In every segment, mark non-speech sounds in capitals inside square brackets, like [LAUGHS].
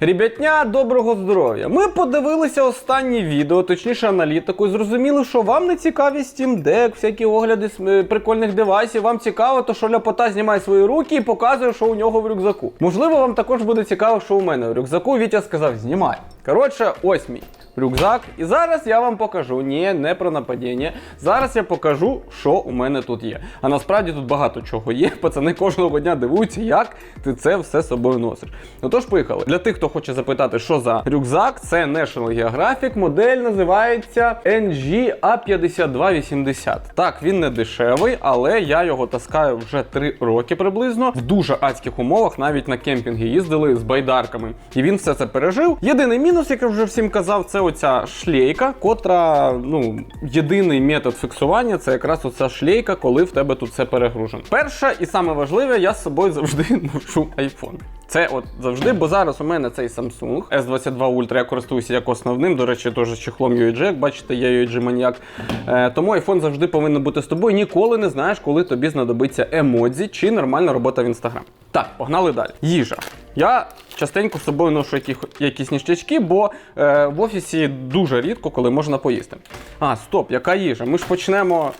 Ребятня, доброго здоров'я! Ми подивилися останнє відео, точніше аналітику, і зрозуміли, що вам не цікаві Steam Deck, всякі огляди е, прикольних девайсів. Вам цікаво, то що ляпота знімає свої руки і показує, що у нього в рюкзаку. Можливо, вам також буде цікаво, що у мене в рюкзаку. Вітя сказав, знімай. Коротше, ось мій рюкзак. І зараз я вам покажу. Ні, не про нападіння. Зараз я покажу, що у мене тут є. А насправді тут багато чого є. [LAUGHS] Пацани кожного дня дивуються, як ти це все з собою носиш. Ну тож поїхали. Для тих, хто хоче запитати, що за рюкзак, це National Geographic. Модель називається NG A5280. Так, він не дешевий, але я його таскаю вже 3 роки приблизно. В дуже адських умовах, навіть на кемпінги їздили з байдарками. І він все це пережив. Єдиний мінус, як я вже всім казав, це оця шлейка, котра, ну, єдиний метод фіксування це якраз оця шлейка, коли в тебе тут все перегружено. Перше і саме важливе, я з собою завжди [LAUGHS] ношу iPhone. Це от завжди, бо зараз у мене цей Samsung S22 Ultra, я користуюся як основним. До речі, теж чехлом UAG, як бачите, я UAG маніяк. Е, тому iPhone завжди повинен бути з тобою. Ніколи не знаєш, коли тобі знадобиться емодзі чи нормальна робота в Instagram. Так, погнали далі. Їжа. Я частенько з собою ношу яких, якісь ніштячки, бо е, в офісі дуже рідко, коли можна поїсти. А, стоп, яка їжа? Ми ж почнемо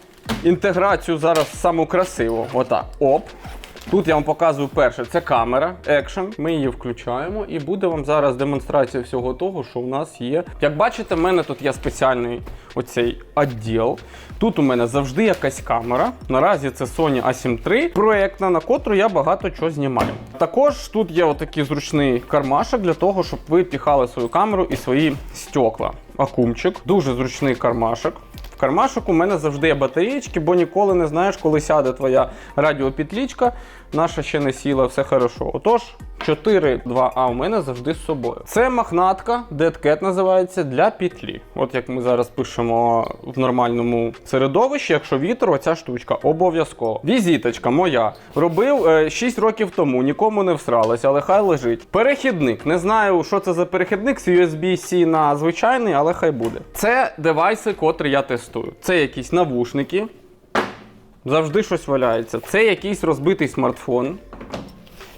інтеграцію зараз саму красиву. Отак. Оп. Тут я вам показую перше, це камера екшен. Ми її включаємо і буде вам зараз демонстрація всього того, що в нас є. Як бачите, в мене тут є спеціальний оцей відділ. Тут у мене завжди якась камера. Наразі це Sony A7 III, проектна, на котру я багато чого знімаю. Також тут є отакий зручний кармашок для того, щоб ви піхали свою камеру і свої стекла. Акумчик, дуже зручний кармашок. Кармашок у мене завжди є батареєчки, бо ніколи не знаєш, коли сяде твоя радіопетлічка. Наша ще не сіла, все хорошо. Отож, 4-2А у мене завжди з собою. Це махнатка, Dead називається для петлі. От як ми зараз пишемо в нормальному середовищі, якщо вітер, оця штучка обов'язково. Візиточка моя. Робив е, 6 років тому, нікому не всралося, але хай лежить. Перехідник. Не знаю, що це за перехідник з USB-C на звичайний, але хай буде. Це девайси, котрі я тестую. Це якісь навушники. Завжди щось валяється. Це якийсь розбитий смартфон.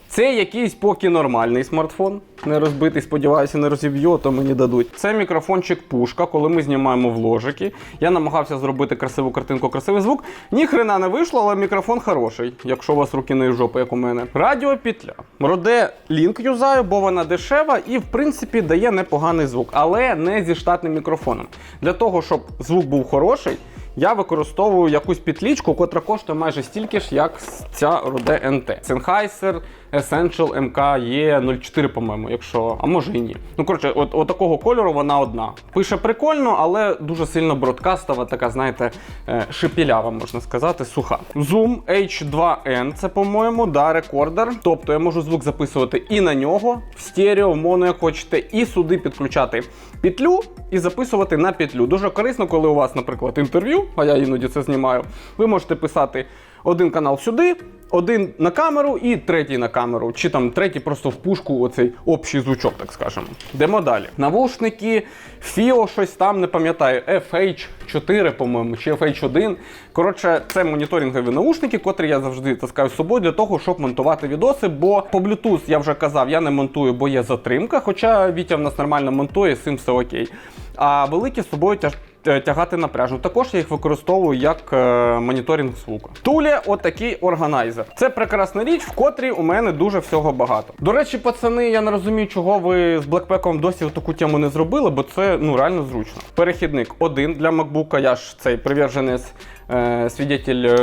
Це якийсь поки нормальний смартфон. Не розбитий, сподіваюся, не розіб'ю, то мені дадуть. Це мікрофончик пушка, коли ми знімаємо вложики. Я намагався зробити красиву картинку, красивий звук. Ні хрена не вийшло, але мікрофон хороший, якщо у вас руки не в жопу, як у мене. Радіопетля. Роде лінк юзаю, бо вона дешева і, в принципі, дає непоганий звук, але не зі штатним мікрофоном. Для того, щоб звук був хороший. Я використовую якусь підлічку, котра коштує майже стільки ж, як ця Rode NT. Sennheiser Essential MK E04, по-моєму, якщо, а може і ні. Ну, коротше, от, от такого кольору вона одна. Пише прикольно, але дуже сильно бродкастова, така, знаєте, е, шипілява, можна сказати, суха. Zoom H2N, це, по-моєму, да, рекордер. Тобто я можу звук записувати і на нього, в стерео, в моно, як хочете, і сюди підключати петлю і записувати на петлю. Дуже корисно, коли у вас, наприклад, інтерв'ю, а я іноді це знімаю. Ви можете писати один канал сюди, один на камеру і третій на камеру. Чи там третій просто в пушку, оцей общий звучок, так скажемо. Йдемо далі. Навушники, FIO, щось там, не пам'ятаю, FH4, по-моєму, чи FH1. Коротше, це моніторингові наушники, котрі я завжди таскаю з собою для того, щоб монтувати відоси. Бо по Bluetooth я вже казав, я не монтую, бо є затримка. Хоча Вітя в нас нормально монтує, з цим все окей. А великі з собою тяж тягати напряжно. Також я їх використовую як е, моніторинг звуку. Тулі отакий органайзер. Це прекрасна річ, в котрій у мене дуже всього багато. До речі, пацани, я не розумію, чого ви з Blackpack досі таку тему не зробили, бо це ну реально зручно. Перехідник один для MacBook, я ж цей приверженець. Е, свідетель е,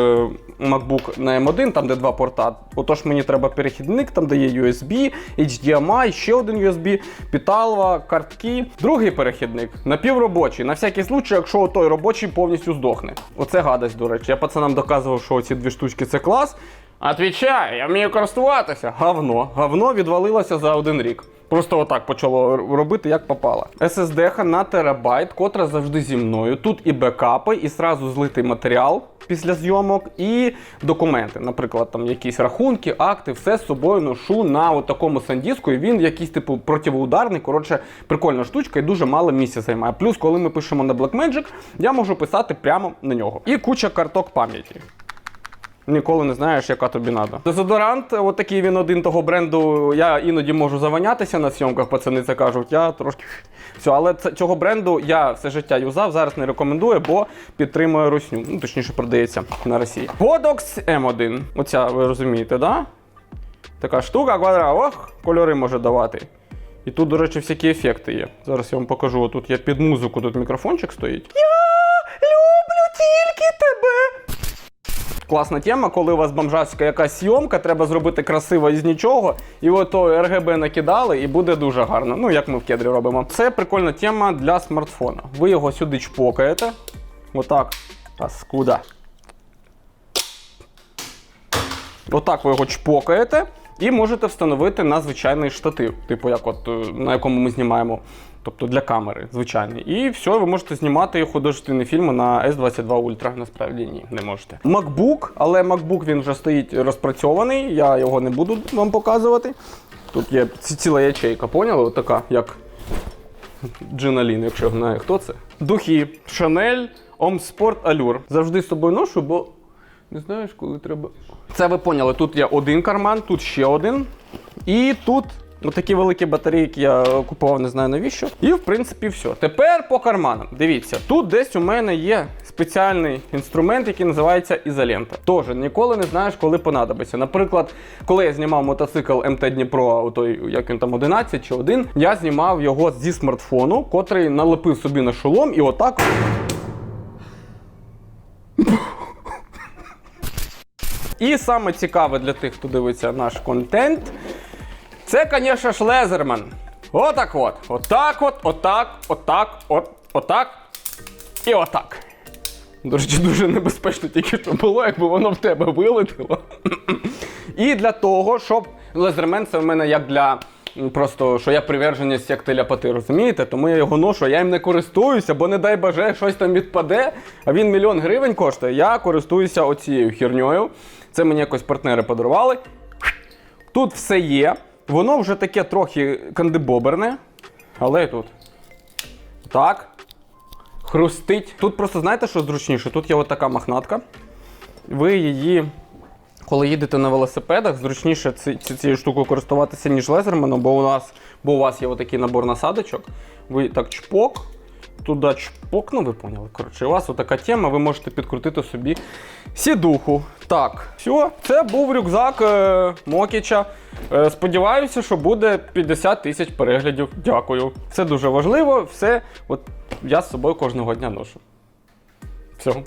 MacBook на M1, там де два порта. Отож мені треба перехідник, там де є USB, HDMI, ще один USB, піталва, картки. Другий перехідник напівробочий. На всякий случай, якщо той робочий повністю здохне. Оце гадость, до речі. Я пацанам доказував, що ці дві штучки це клас. Отвічаю, я вмію користуватися. Говно. Говно відвалилося за один рік. Просто отак почало робити, як попало. SSD на терабайт, котра завжди зі мною. Тут і бекапи, і сразу злитий матеріал після зйомок, і документи. Наприклад, там якісь рахунки, акти, все з собою ношу на от такому сандіску. І він якийсь типу противоударний. Коротше, прикольна штучка і дуже мало місця займає. Плюс, коли ми пишемо на Blackmagic, я можу писати прямо на нього. І куча карток пам'яті. Ніколи не знаєш, яка тобі треба. Дезодорант, от такий він один того бренду. Я іноді можу заванятися на зйомках, пацани це кажуть. Я трошки [LAUGHS] все, але цього бренду я все життя юзав, зараз не рекомендую, бо підтримує русню. Ну, точніше, продається на Росії. Godox M1. Оця, ви розумієте, да? Така штука, квадра, ох, кольори може давати. І тут, до речі, всякі ефекти є. Зараз я вам покажу. Тут є під музику, тут мікрофончик стоїть. Я люблю тільки тебе. Класна тема, коли у вас бомжарська якась зйомка, треба зробити красиво із нічого, і от то РГБ накидали, і буде дуже гарно. Ну, як ми в кедрі робимо. Це прикольна тема для смартфона. Ви його сюди чпокаєте. Отак. Паскуда. Отак ви його чпокаєте і можете встановити на звичайний штатив, типу як от е, на якому ми знімаємо, тобто для камери звичайний. І все, ви можете знімати художественні фільми на S22 Ultra. Насправді ні, не можете. MacBook, але MacBook він вже стоїть розпрацьований, я його не буду вам показувати. Тут є ціла ячейка, поняли? Отака, як Джиналін, якщо знає, хто це. Духи Homme Sport Allure. Завжди з собою ношу, бо не знаєш, коли треба. Це ви поняли, тут є один карман, тут ще один. І тут такі великі батарейки я купував, не знаю навіщо. І в принципі все. Тепер по карманам. Дивіться, тут десь у мене є спеціальний інструмент, який називається ізолента. Тож ніколи не знаєш, коли понадобиться. Наприклад, коли я знімав мотоцикл МТ Дніпро, той, як він там 11 чи 1, я знімав його зі смартфону, котрий налепив собі на шолом і отак. І саме цікаве для тих, хто дивиться наш контент, це, звісно ж, Лезерман. Отак от. Отак от, отак, отак, от, отак і отак. До речі, дуже небезпечно тільки що було, якби воно в тебе вилетіло. [LAUGHS] І для того, щоб лезермен це в мене як для. Просто що я приверженість як теляпати, розумієте? Тому я його ношу, я їм не користуюся, бо не дай боже, щось там відпаде, а він мільйон гривень коштує. Я користуюся оцією херньою. Це мені якось партнери подарували. Тут все є. Воно вже таке трохи кандибоберне, але тут. Так. Хрустить. Тут просто знаєте, що зручніше? Тут є отака махнатка. Ви її, коли їдете на велосипедах, зручніше ці, ці, цією штукою користуватися, ніж лезерменом, бо у нас, бо у вас є отакий набор насадочок. Ви так чпок, туди чпокну, ви поняли. Коротше, у вас отака тема, ви можете підкрутити собі сідуху. Так, все, це був рюкзак е, Мокіча. Е, сподіваюся, що буде 50 тисяч переглядів. Дякую. Це дуже важливо, все. От я з собою кожного дня ношу. Все.